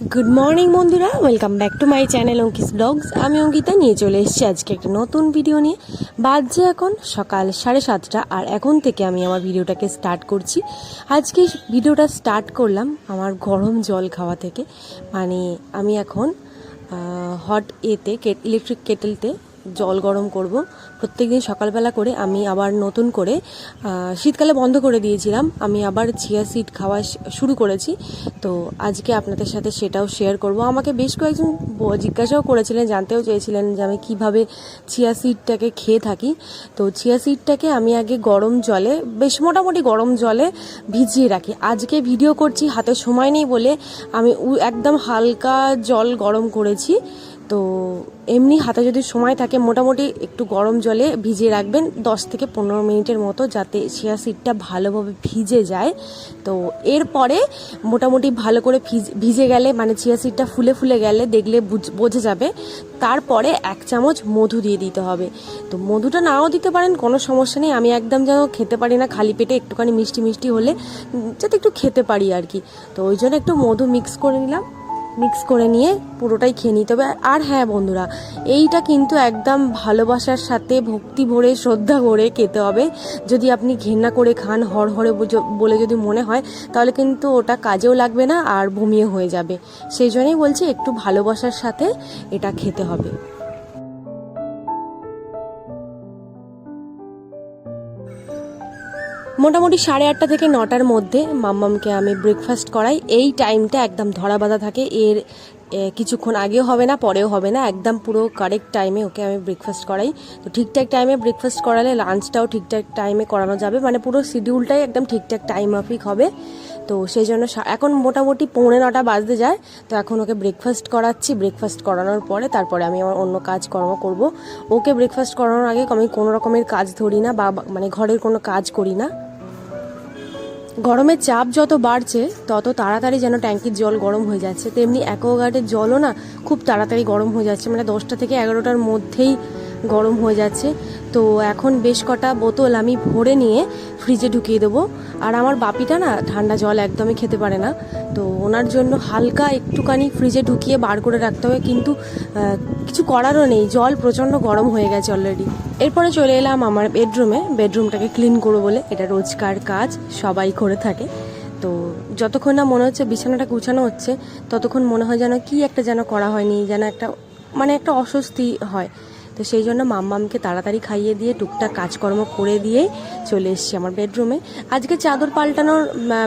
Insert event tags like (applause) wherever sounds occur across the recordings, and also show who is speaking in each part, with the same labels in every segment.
Speaker 1: Good morning বন্ধুরা। Welcome back to my channel Ankis vlogs আমি অঙ্কিতা, নিয়ে চলে এসেছি আজকে একটা নতুন ভিডিও নিয়ে। বাজছে এখন সকাল সাড়ে সাতটা, আর এখন থেকে আমি আমার ভিডিওটাকে স্টার্ট করছি। আজকে ভিডিওটা স্টার্ট করলাম আমার গরম জল খাওয়া থেকে। মানে আমি এখন হট এতে ইলেকট্রিক কেটেলতে জল গরম করব। প্রত্যেকদিন সকালবেলা করে আমি আবার নতুন করে শীতকালে বন্ধ করে দিয়েছিলাম। আমি আবার চিয়া সিড খাওয়া শুরু করেছি। তো আজকে আপনাদের সাথে সেটাও শেয়ার করব। আমাকে বেশ কয়েকজন জিজ্ঞাসাও করেছিলেন, জানতেও চেয়েছিলেন যে আমি কীভাবে চিয়া সিডটাকে খেয়ে থাকি। তো চিয়া সিডটাকে আমি আগে গরম জলে, বেশ মোটামুটি গরম জলে ভিজিয়ে রাখি। আজকে ভিডিও করছি, হাতে সময় নেই বলে আমি একদম হালকা জল গরম করেছি। তো এমনি হাতে যদি সময় থাকে, মোটামুটি একটু গরম জলে ভিজিয়ে রাখবেন দশ থেকে পনেরো মিনিটের মতো যাতে চিয়া সিডটা ভালোভাবে ভিজে যায়। তো এরপরে মোটামুটি ভালো করে ভিজ- গেলে মানে চিয়া সিডটা ফুলে ফুলে গেলে দেখলে বোঝা যাবে। তারপরে এক চামচ মধু দিয়ে দিতে হবে। তো মধুটা নাও দিতে পারেন, কোনো সমস্যা নেই। আমি একদম যেন খেতে পারি না, খালি পেটে একটুখানি মিষ্টি মিষ্টি হলে যাতে একটু খেতে পারি আর কি। তো ওই জন্য একটু মধু মিক্স করে নিলাম। মিক্স করে নিয়ে পুরোটাই খেয়ে নিতে হবে। আর হ্যাঁ বন্ধুরা, এইটা কিন্তু একদম ভালোবাসার সাথে ভক্তি ভরে, শ্রদ্ধা ভরে খেতে হবে। যদি আপনি ঘেন্না করে খান হর হরে বলে যদি মনে হয়, তাহলে কিন্তু ওটা কাজেও লাগবে না আর বমিয়ে হয়ে যাবে। সেই জন্যই বলছি একটু ভালোবাসার সাথে এটা খেতে হবে। মোটামুটি সাড়ে আটটা থেকে নটার মধ্যে মাম্মামকে আমি ব্রেকফাস্ট করাই। এই টাইমটা একদম ধরা বাঁধা থাকে। এর কিছুক্ষণ আগেও হবে না, পরেও হবে না। একদম পুরো কারেক্ট টাইমে ওকে আমি ব্রেকফাস্ট করাই। তো ঠিকঠাক টাইমে ব্রেকফাস্ট করালে লাঞ্চটাও ঠিকঠাক টাইমে করানো যাবে। মানে পুরো শিডিউলটাই একদম ঠিকঠাক টাইম মাফিক হবে। তো সেই জন্য এখন মোটামুটি পৌনে নটা বাজতে যায়। তো এখন ওকে ব্রেকফাস্ট করাচ্ছি। ব্রেকফাস্ট করানোর পরে তারপরে আমি আমার অন্য কাজকর্ম করব। ওকে ব্রেকফাস্ট করানোর আগে আমি কোনো রকমের কাজ ধরি না বা- মানে ঘরের কোনো কাজ করি না। গরমের চাপ যত বাড়ছে, তত তাড়াতাড়ি যেন ট্যাঙ্কির জল গরম হয়ে যাচ্ছে। তেমনি অ্যাকোয়াগার্ডের জলও না খুব তাড়াতাড়ি গরম হয়ে যাচ্ছে। মানে দশটা থেকে এগারোটার মধ্যেই গরম হয়ে যাচ্ছে। তো এখন বেশ কটা বোতল আমি ভরে নিয়ে ফ্রিজে ঢুকিয়ে দেবো। আর আমার বাপিটা না ঠান্ডা জল একদমই খেতে পারে না। তো ওনার জন্য হালকা একটুখানি ফ্রিজে ঢুকিয়ে বার করে রাখতে হবে। কিন্তু কিছু করারও নেই। জল প্রচণ্ড গরম হয়ে গেছে অলরেডি এরপরে চলে এলাম আমার বেডরুমে বেডরুমটাকে ক্লিন করব বলে। এটা রোজকার কাজ, সবাই করে থাকে। তো যতক্ষণ না মনে হচ্ছে বিছানাটা গুছানো হচ্ছে, ততক্ষণ মনে হয় যেন কি একটা যেন করা হয়নি, যেন একটা মানে একটা অস্বস্তি হয়। তো সেই জন্য মাম্মামকে তাড়াতাড়ি খাইয়ে দিয়ে টুকটাক কাজকর্ম করে দিয়ে চলে এসছি আমার বেডরুমে। আজকে চাদর পাল্টানোর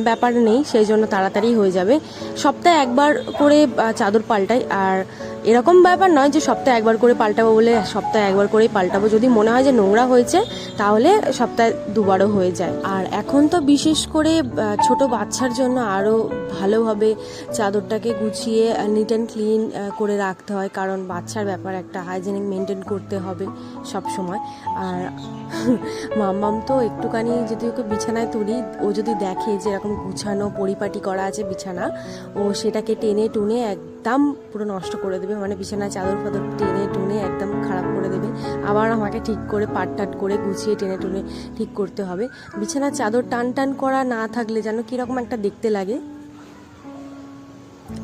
Speaker 1: ব্যাপার নেই, সেই জন্য তাড়াতাড়ি হয়ে যাবে। সপ্তাহে একবার করে চাদর পাল্টাই, আর এরকম ব্যাপার নয় যে সপ্তাহে একবার করে পাল্টাবো বলে সপ্তাহে একবার করেই পাল্টাবো। যদি মনে হয় যে নোংরা হয়েছে, তাহলে সপ্তাহে দুবারও হয়ে যায়। আর এখন তো বিশেষ করে ছোট বাচ্চার জন্য আরও ভালোভাবে চাদরটাকে গুছিয়ে নিট অ্যান্ড ক্লিন করে রাখতে হয়। কারণ বাচ্চার ব্যাপার একটা হাইজেনিক মেনটেন করতে হবে সব সময়। আর (laughs) মাম্মাম তো একটুখানি যদি ওকে বিছানায় তুলি, ও যদি দেখে যে এরকম গুছানো, পরিপাটি করা আছে বিছানা, ও সেটাকে টেনে টুনে একদম পুরো নষ্ট করে দেবে মানে বিছানায় চাদর ফাদর টেনে টুনে একদম খারাপ করে দেবে। আবার আমাকে ঠিক করে পাট টাট করে গুছিয়ে টেনে টুনে ঠিক করতে হবে। বিছানার চাদর টান টান করা না থাকলে যেন কীরকম একটা দেখতে লাগে।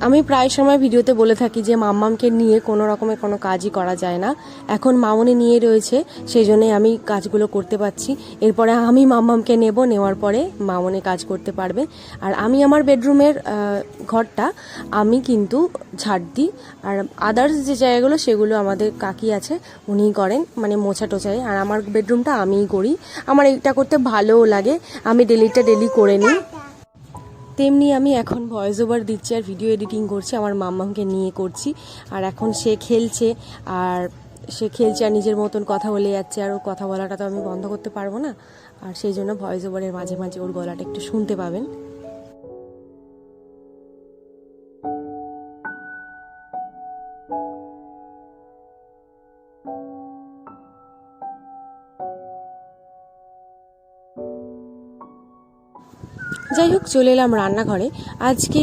Speaker 1: আমি প্রায় সময় ভিডিওতে বলে থাকি যে মাম্মামকে নিয়ে কোনো রকমের কোনো কাজই করা যায় না। এখন মামনি নিয়ে রয়েছে সেই জন্যই আমি কাজগুলো করতে পারছি। এরপরে আমি মাম্মামকে নেব, নেওয়ার পরে মামনে কাজ করতে পারবে। আর আমি আমার বেডরুমের ঘরটা আমি কিন্তু ঝাড় দিই। আর আদার্স যে জায়গাগুলো, সেগুলো আমাদের কাকি আছে, উনিই করেন মানে মোছা টোছাই। আর আমার বেডরুমটা আমিই করি। আমার এটা করতে ভালোও লাগে। আমি ডেলিটা ডেলি করে নিই। তেমনি আমি এখন ভয়েস ওভার দিচ্ছি আর ভিডিও এডিটিং করছি, আমার মাম্মামকে নিয়ে করছি। আর এখন সে খেলছে, আর সে খেলছে আর নিজের মতন কথা বলে যাচ্ছে, আর ওর কথা বলাটা তো আমি বন্ধ করতে পারব না। আর সেই জন্য ভয়েস ওভারের মাঝে মাঝে ওর গলাটা একটু শুনতে পাবেন। যাই হোক, চলে এলাম রান্নাঘরে। আজকে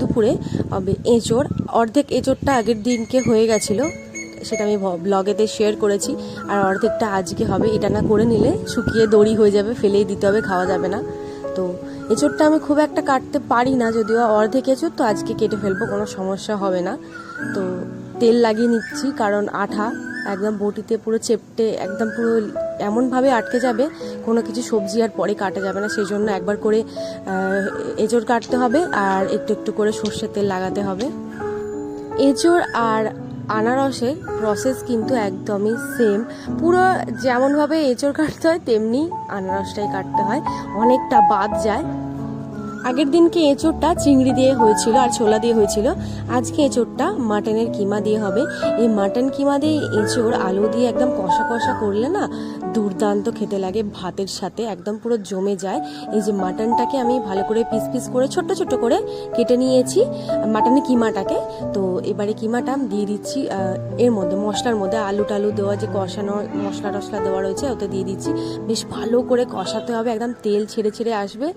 Speaker 1: দুপুরে এঁচোড়। অর্ধেক এঁচোড়টা আগের দিনকে হয়ে গেছিল, সেটা আমি ব্লগেতে শেয়ার করেছি। আর অর্ধেকটা আজকে হবে, এটা না করে নিলে শুকিয়ে দড়ি হয়ে যাবে, ফেলেই দিতে হবে, খাওয়া যাবে না। তো এঁচোড়টা আমি খুব একটা কাটতে পারি না, যদিও অর্ধেক এঁচোড়, তো আজকে কেটে ফেলব, কোনো সমস্যা হবে না। তো তেল লাগিয়ে নিচ্ছি, কারণ আঠা একদম বটিতে পুরো চেপটে, একদম পুরো এমনভাবে আটকে যাবে, কোনো কিছু সবজি আর পরে কাটা যাবে না। সেই জন্য একবার করে এঁচোড় কাটতে হবে আর একটু একটু করে সর্ষের তেল লাগাতে হবে। এঁচোড় আর আনারসের প্রসেস কিন্তু একদমই সেম পুরো যেমনভাবে এঁচোড় কাটতে হয়, তেমনি আনারসটাই কাটতে হয়। অনেকটা বাদ যায়। আগের দিনকে এঁচোড়টা চিংড়ি দিয়ে হয়েছিল আর ছোলা দিয়ে হয়েছিল? আজকে এঁচোড়টা মাটনের কিমা দিয়ে হবে। এই মাটন কিমা দিয়ে এঁচোড় আলু দিয়ে একদম কষা কষা করলে না দুর্দান্ত খেতে লাগে, ভাতের সাথে একদম পুরো জমে যায়। এই যে মাটনটাকে আমি ভালো করে পিস পিস করে ছোট্ট ছোট্ট করে কেটে নিয়েছি, মাটনের কিমাটাকে। তো এবারে কিমাটা আমি দিয়ে দিচ্ছি এর মধ্যে, মশলার মধ্যে আলু টালু দেওয়া যে কষানো মশলা টশলা দেওয়া রয়েছে, ওতে দিয়ে দিচ্ছি। বেশ ভালো করে কষাতে হবে, একদম তেল ছেড়ে ছেড়ে আসবে।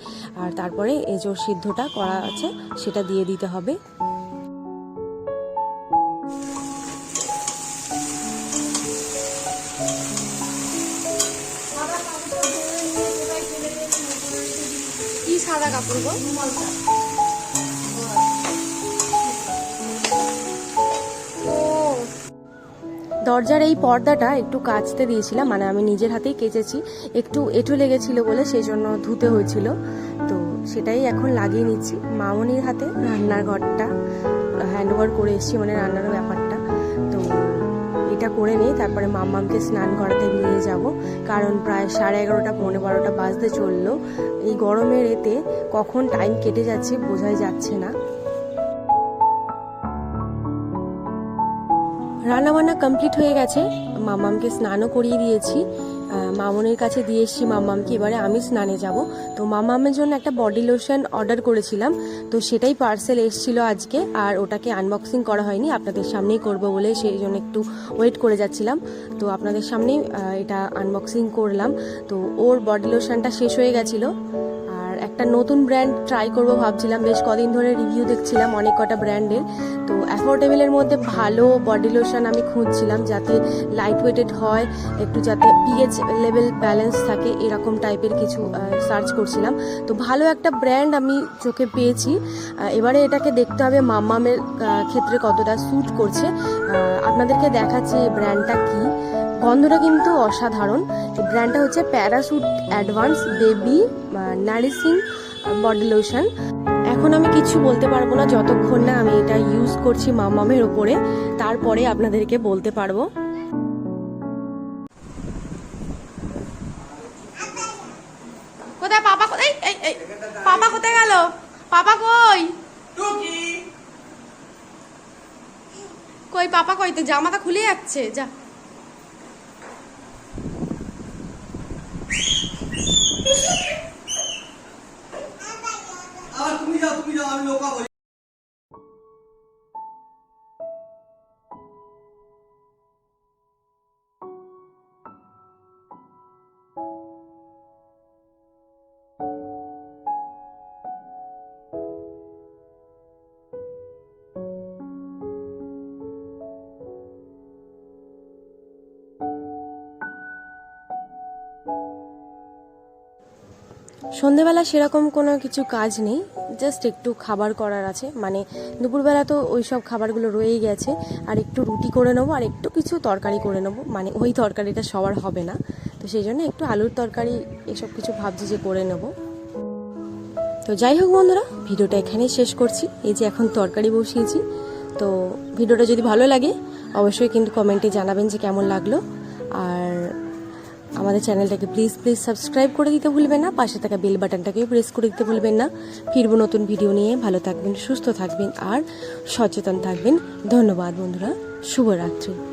Speaker 1: আর তারপরে এজোর সিদ্ধটা করা আছে সেটা দিয়ে দিতে হবে। কি সাদা কাপড় গো? দরজার এই পর্দাটা একটু কাচতে দিয়েছিলাম মানে আমি নিজের হাতেই কেচেছি। একটু এঁটো লেগেছিল বলে সেই জন্য ধুতে হয়েছিল। তো সেটাই এখন লাগিয়ে নিচ্ছি। মামনির হাতে রান্নার ঘরটা হ্যান্ড ওভার করে এসেছি মানে রান্নার ব্যাপারটা। তো এটা করে নিই তারপরে মাম্মামকে স্নান করাতে নিয়ে যাব। কারণ প্রায় সাড়ে এগারোটা, পৌনে বারোটা বাজতে চলল। এই গরমের এতে কখন টাইম কেটে যাচ্ছে বোঝাই যাচ্ছে না। রান্নাবান্না কমপ্লিট হয়ে গেছে। মামামকে স্নানও করিয়ে দিয়েছি। মামনের কাছে দিয়ে এসেছি মামামকে এবারে আমি স্নানে যাব। তো মামামের জন্য একটা বডি লোশন অর্ডার করেছিলাম। তো সেটাই পার্সেল এসেছিল আজকে, আর ওটাকে আনবক্সিং করা হয়নি। আপনাদের সামনেই করব বলে সেই জন্য একটু ওয়েট করে যাচ্ছিলাম। তো আপনাদের সামনেই এটা আনবক্সিং করলাম। তো ওর বডি লোশনটা শেষ হয়ে গেছিল। একটা নতুন ব্র্যান্ড ট্রাই করব ভাবছিলাম। বেশ কদিন ধরে রিভিউ দেখছিলাম অনেক কটা ব্র্যান্ডের তো অ্যাফোর্ডেবলের মধ্যে ভালো বডি লোশন আমি খুঁজছিলাম যাতে লাইট ওয়েটেড হয়, একটু যাতে পিএইচ লেভেল ব্যালেন্স থাকে, এরকম টাইপের কিছু সার্চ করছিলাম। তো ভালো একটা ব্র্যান্ড আমি চোখে পেয়েছি। এবারে এটাকে দেখতে হবে মাম্মামের ক্ষেত্রে কতটা স্যুট করছে। আপনাদেরকে দেখাচ্ছে এই ব্র্যান্ডটা কী। গন্ধটা কিন্তু অসাধারণ। ব্র্যান্ডটা হচ্ছে Parachute advance baby nourishing body lotion এখন আমি কিছু বলতে পারব না যতক্ষণ না আমি এটা ইউজ করছি মামামের ওপরে তারপরে আপনাদেরকে বলতে পারব। কোথায় পাপা কোথায় এই এই পাপা কোথায় গেল? পাপা কই? কই পাপা কই? তো জামাটা খুলে যাচ্ছে যা। সন্ধেবেলা সেরকম কোনো কিছু কাজ নেই জাস্ট একটু খাবার করার আছে মানে দুপুরবেলা তো ওই সব খাবারগুলো রয়েই গেছে, আর একটু রুটি করে নেব, আর একটু কিছু তরকারি করে নেব মানে ওই তরকারিটা সবার হবে না, তো সেই জন্য একটু আলুর তরকারি এসব কিছু ভাবছি যে করে নেব। তো যাই হোক বন্ধুরা, ভিডিওটা এখানেই শেষ করছি, এই যে এখন তরকারি বসিয়েছি, তো ভিডিওটা যদি ভালো লাগে, অবশ্যই কিন্তু কমেন্টে জানাবেন যে কেমন লাগল, আর আমাদের চ্যানেলটাকে প্লিজ প্লিজ সাবস্ক্রাইব করে দিতে ভুলবেন না। পাশে থাকা বেল বাটনটাকেও প্রেস করে দিতে ভুলবেন না। ফিরব নতুন ভিডিও নিয়ে। ভালো থাকবেন, সুস্থ থাকবেন, আর সচেতন থাকবেন। ধন্যবাদ বন্ধুরা। শুভরাত্রি।